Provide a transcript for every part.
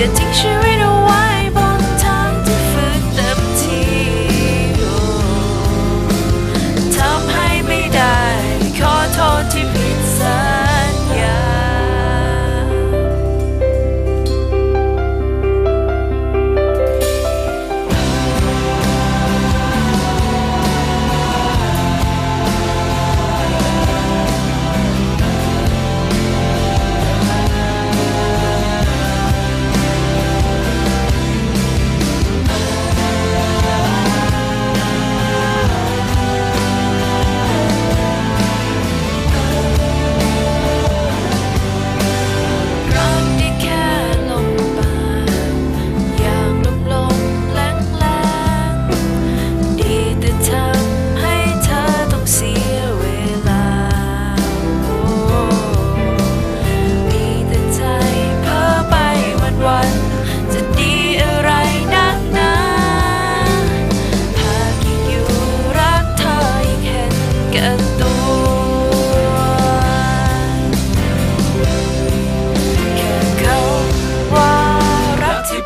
也继续。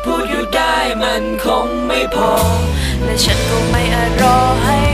พูดอยู่ได้มันคงไม่พอ และฉันก็ไม่อาจรอให้